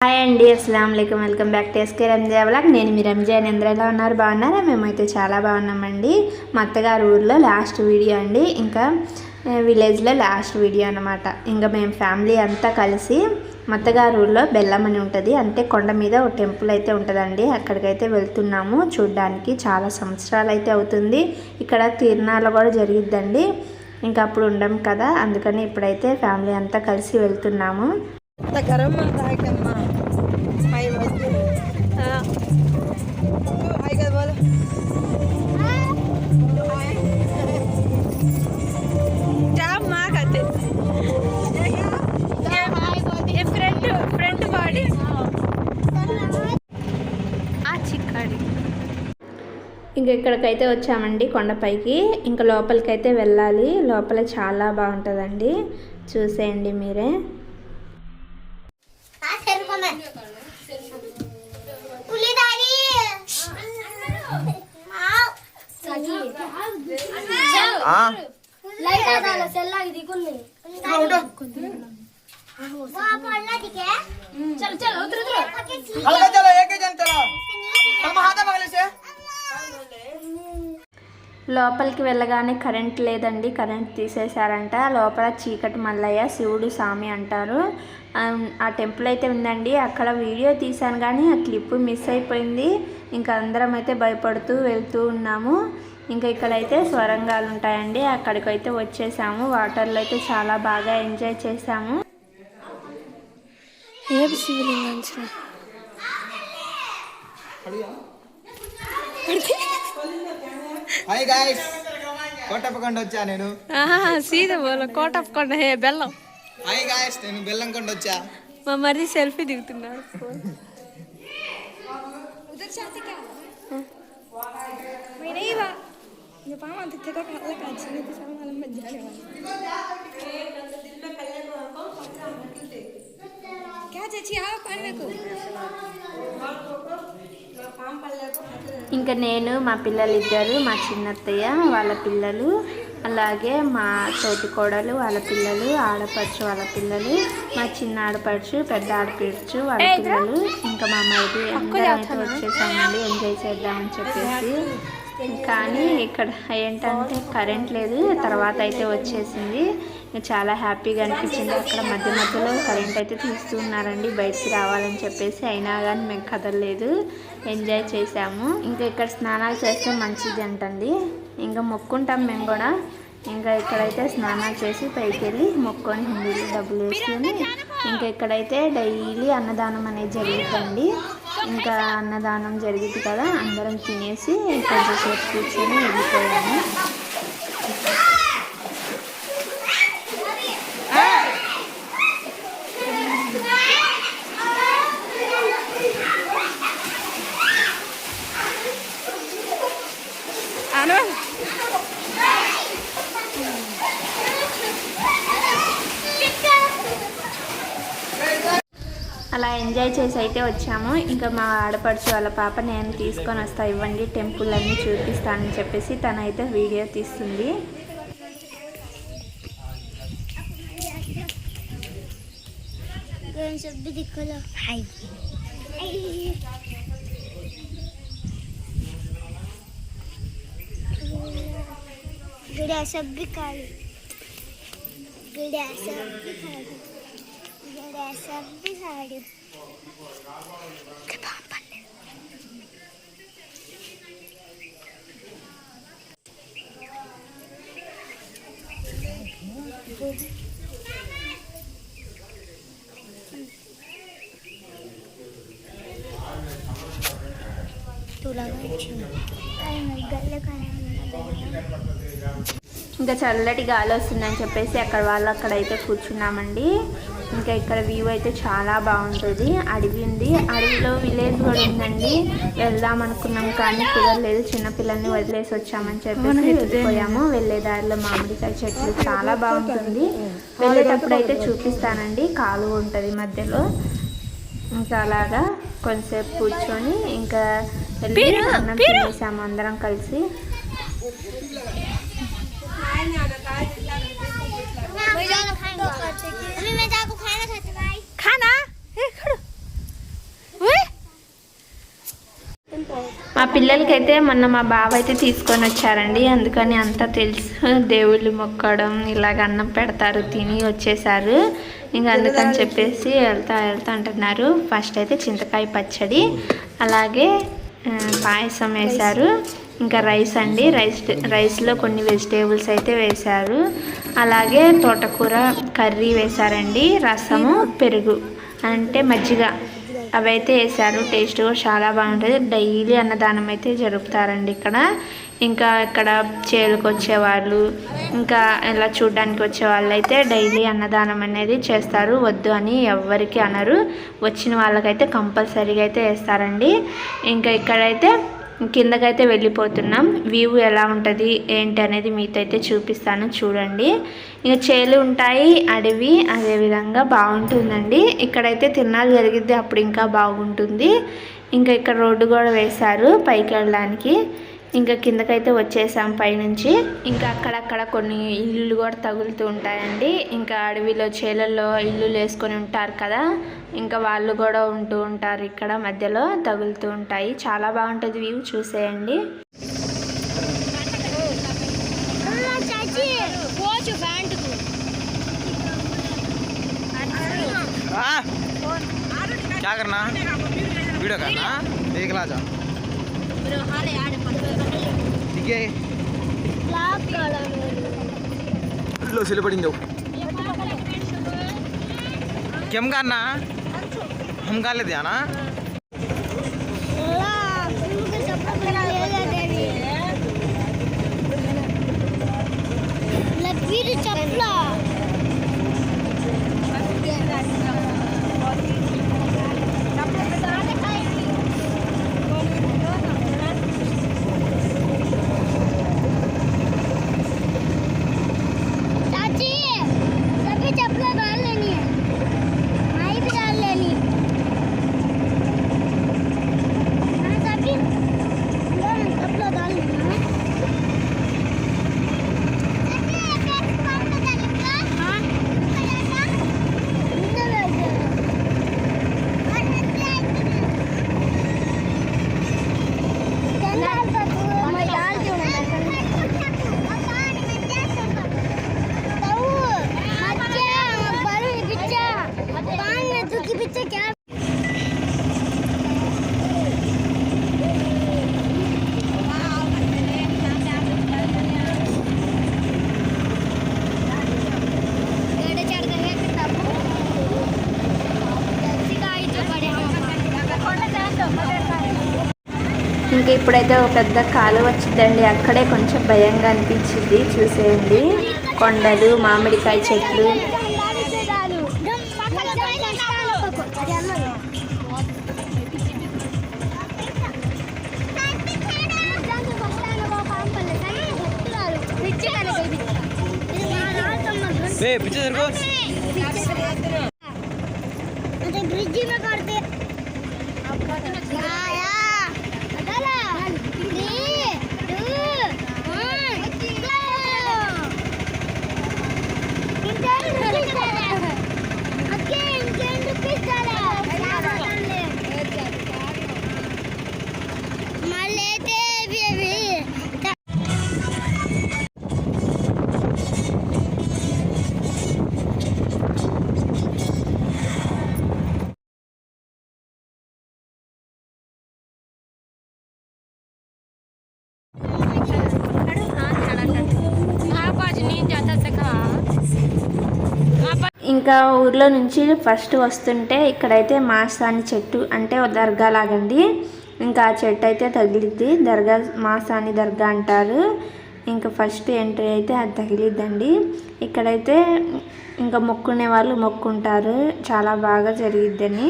Hi అండి అస్సలం అయికం welcome back to SK Ranja blog నేను మీ రంజా అని అందరూ ఎలా ఉన్నారు? బాగున్నారా? మేమైతే చాలా బాగున్నామండి. మా అత్తగారు ఊర్లో లాస్ట్ వీడియో అండి. ఇంకా విలేజ్లో లాస్ట్ వీడియో అనమాట ఇంకా మేము ఫ్యామిలీ అంతా కలిసి మత్తగారు అత్తగారు ఊర్లో బెల్లం అని ఉంటుంది. అంటే కొండ మీద ఒక టెంపుల్ అయితే ఉంటుందండి. అక్కడికైతే వెళ్తున్నాము చూడ్డానికి. చాలా సంవత్సరాలు అయితే అవుతుంది. ఇక్కడ తిరునాళ్ళ కూడా జరిగిద్దండి. ఇంకా అప్పుడు ఉండం కదా. అందుకని ఇప్పుడైతే ఫ్యామిలీ అంతా కలిసి వెళ్తున్నాము. ఇంకా ఇక్కడికైతే వచ్చామండి కొండపైకి ఇంకా లోపలికైతే వెళ్ళాలి లోపల చాలా బాగుంటుందండి చూసేయండి మీరే हलका चलो एक ही जन चलो हम हाथ मगले से లోపలికి వెళ్ళగానే కరెంట్ లేదండి కరెంట్ తీసేశారంట. లోపల చీకటి మల్లయ్య శివుడు స్వామి అంటారు. ఆ, టెంపుల్ అయితే ఉందండి. అక్కడ వీడియో తీశాను కానీ ఆ క్లిప్ మిస్ అయిపోయింది. ఇంకా అందరం అయితే భయపడుతూ వెళ్తూ ఉన్నాము. ఇంకా ఇక్కడైతే స్వరంగాలు ఉంటాయండి. అక్కడికైతే వచ్చేసాము. వాటర్లో అయితే చాలా బాగా ఎంజాయ్ చేసాము శివలింగం హాయ్ గాయ్స్ కోటప్పకొండ వచ్చా నేను? సీదా బోల కోటప్పకొండ హే బెల్లం. హాయ్ గాయ్స్ నేను బెల్లంకొండ వచ్చా? మా మరీ సెల్ఫీ దిగుతున్నాడు. ఇంకా నేను మా పిల్లలు ఇద్దరు మా చిన్నత్తయ్య వాళ్ళ పిల్లలు అలాగే మా తోటి కోడలు వాళ్ళ పిల్లలు ఆడపడుచు వాళ్ళ పిల్లలు మా చిన్న ఆడపడుచు పెద్ద ఆడపడుచు వాళ్ళ పిల్లలు. ఇంకా మా మరిది అందరం వచ్చేసామండి ఎంజాయ్ చేద్దామని చెప్పేసి. కానీ ఇక్కడ ఏంటంటే కరెంట్ లేదు తర్వాత అయితే వచ్చేసింది. చాలా హ్యాపీగా అనిపించింది. అక్కడ మధ్య మధ్యలో కరెంట్ అయితే తీస్తున్నారండి బయటికి రావాలని చెప్పేసి అయినా కానీ మేము కదలలేదు. ఎంజాయ్ చేసాము ఇంకా ఇక్కడ స్నానాలు చేస్తే మంచిది అంటండి. ఇంకా మొక్కుంటాం మేము కూడా. ఇంకా ఇక్కడైతే స్నానాలు చేసి పైకి వెళ్ళి మొక్కొని హుండీలు డబ్బులు వేసుకొని ఇంకా ఇక్కడైతే డైలీ అన్నదానం అనేది జరుగుతుంది ఇంకా అన్నదానం జరిగింది కదా అందరం తినేసి కొంచెంసేపు కూర్చొని వెళ్ళిపోయాము. అను అలా ఎంజాయ్ చేసి అయితే వచ్చాము ఇంకా మా ఆడపడుచు వాళ్ళ పాప నేను తీసుకొని వస్తా ఇవ్వండి టెంపుల్ అన్నీ చూపిస్తానని చెప్పేసి తనైతే వీడియో తీస్తుంది सब भी दिखो लो हाय गड्या सब भी खा लो गड्या सब भी खा लो गड्या सब भी खा लो तुला गल्ले काय ఇంకా చల్లటి గాలి వస్తుందని చెప్పేసి అక్కడ వాళ్ళు అక్కడైతే కూర్చున్నామండి. ఇంకా ఇక్కడ వ్యూ అయితే చాలా బాగుంటుంది. అడవి ఉంది. అడవిలో విలేజ్ కూడా ఉందండి. వెళ్దాం అనుకున్నాం కానీ కుదరలేదు. చిన్నపిల్లల్ని వదిలేసి వచ్చామని చెప్పేసి వెళ్ళిపోయాము. వెళ్ళే దారిలో మామిడికాయ చెట్లు చాలా బాగుంటుంది. వెళ్ళేటప్పుడు అయితే చూపిస్తానండి. కాలువ ఉంటుంది మధ్యలో. ఇంకా అలాగా కొంతసేపు కూర్చొని ఇంకా వెళ్ళి అన్నం తినేసాము అందరం కలిసి. మా మా పిల్లలకైతే మొన్న మా బావ అయితే తీసుకొని వచ్చారండి. అందుకని అంతా తెలుసు. దేవుళ్ళు మొక్కడం ఇలాగ అన్నం పెడతారు తిని వచ్చేసారు. ఇంకా అందుకని చెప్పేసి వెళ్తా వెళ్తా అంటున్నారు. ఫస్ట్ అయితే చింతకాయ పచ్చడి అలాగే పాయసం వేశారు. ఇంకా రైస్ అండి. రైస్ రైస్లో కొన్ని వెజిటేబుల్స్ అయితే వేశారు. అలాగే తోటకూర కర్రీ వేశారండి. రసము పెరుగు అంటే మజ్జిగ అవి అయితే వేసారు టేస్ట్ కూడా చాలా బాగుంటుంది. డైలీ అన్నదానం అయితే జరుపుతారండి ఇక్కడ. ఇంకా ఇక్కడ చేలుకు వచ్చేవాళ్ళు ఇంకా ఇలా చూడడానికి వచ్చే వాళ్ళు అయితే డైలీ అన్నదానం అనేది చేస్తారు. వద్దు అని ఎవ్వరికి అనరు. వచ్చిన వాళ్ళకైతే కంపల్సరీగా అయితే వేస్తారండి. ఇంకా ఇక్కడైతే కిందకైతే వెళ్ళిపోతున్నాం. వ్యూ ఎలా ఉంటుంది ఏంటి అనేది మీతో అయితే చూపిస్తాను చూడండి. ఇంకా చేలు ఉంటాయి అడవి అదేవిధంగా బాగుంటుందండి. ఇక్కడైతే తిన్నాలు జరిగిద్ది అప్పుడు ఇంకా బాగుంటుంది. ఇంకా ఇక్కడ రోడ్డు కూడా వేశారు పైకి వెళ్ళడానికి. ఇంకా కిందకైతే వచ్చేసాం పైనుంచి. ఇంకా అక్కడక్కడ కొన్ని ఇల్లు కూడా తగులుతూ ఉంటాయండి. ఇంకా అడవిలో చేలల్లో ఇల్లు వేసుకొని ఉంటారు కదా. ఇంకా వాళ్ళు కూడా ఉంటూ ఉంటారు ఇక్కడ మధ్యలో తగులుతూ ఉంటాయి. చాలా బాగుంటుంది వ్యూ చూసేయండి. చాచి పోచు ఇట్లో సిలిపడింది కెమ్ కానా హమ్ కాలేదు అనా చెప్పలా. ఇంకా ఇప్పుడైతే ఒక పెద్ద కాలువ వచ్చిందండి. అక్కడే కొంచెం భయంగా అనిపించింది. చూసేయండి. కొండలు మామిడికాయ చెట్లు. ए पीछे सर को ब्रिज में करते या ఇంకా ఊర్లో నుంచి ఫస్ట్ వస్తుంటే ఇక్కడైతే మాసాని చెట్టు అంటే దర్గా లాగండి. ఇంకా ఆ చెట్టు అయితే తగిలిద్ది. దర్గా మాసాని దర్గా అంటారు. ఇంకా ఫస్ట్ ఎంట్రీ అయితే అది తగిలిద్దండి. ఇక్కడైతే ఇంకా మొక్కునే వాళ్ళు మొక్కుంటారు. చాలా బాగా జరిగిద్దని.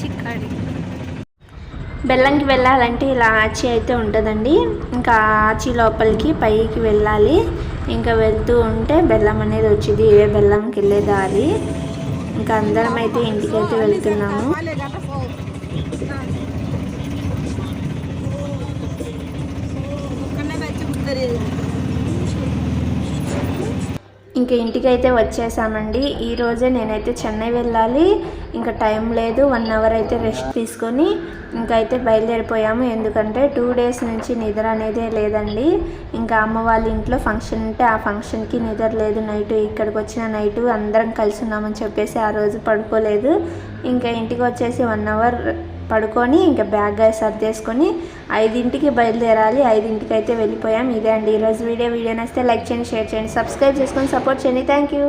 చిక్కడి బెల్లంకి వెళ్ళాలంటే ఇలా ఆచి అయితే ఉంటుందండి. ఇంకా ఆచి లోపలికి పైకి వెళ్ళాలి. ఇంకా వెళ్తూ ఉంటే బెల్లం అనేది వచ్చింది. ఏ బెల్లంకి వెళ్ళే దారి. ఇంకా అందరం అయితే ఇంటికి అయితే వెళ్తున్నాము ఇంకా ఇంటికైతే వచ్చేసామండి. ఈరోజే నేనైతే చెన్నై వెళ్ళాలి. ఇంకా టైం లేదు. వన్ అవర్ అయితే రెస్ట్ తీసుకొని ఇంకా అయితే బయలుదేరిపోయాము. ఎందుకంటే టూ డేస్ నుంచి నిద్ర అనేదే లేదండి. ఇంకా అమ్మ వాళ్ళ ఇంట్లో ఫంక్షన్ ఉంటే ఆ ఫంక్షన్కి నిద్ర లేదు. నైట్ ఇక్కడికి వచ్చిన నైట్ అందరం కలిసి ఉన్నామని చెప్పేసి ఆ రోజు పడుకోలేదు. ఇంకా ఇంటికి వచ్చేసి వన్ అవర్ పడుకొని ఇంకా బ్యాగ్ సర్దేసుకొని ఐదింటికి బయలుదేరాలి. ఐదింటికి అయితే వెళ్ళిపోయాం. ఇదే అండి. ఈరోజు వీడియో. వీడియో నచ్చితే లైక్ చేయండి షేర్ చేయండి సబ్స్క్రైబ్ చేసుకొని సపోర్ట్ చేయండి. Thank you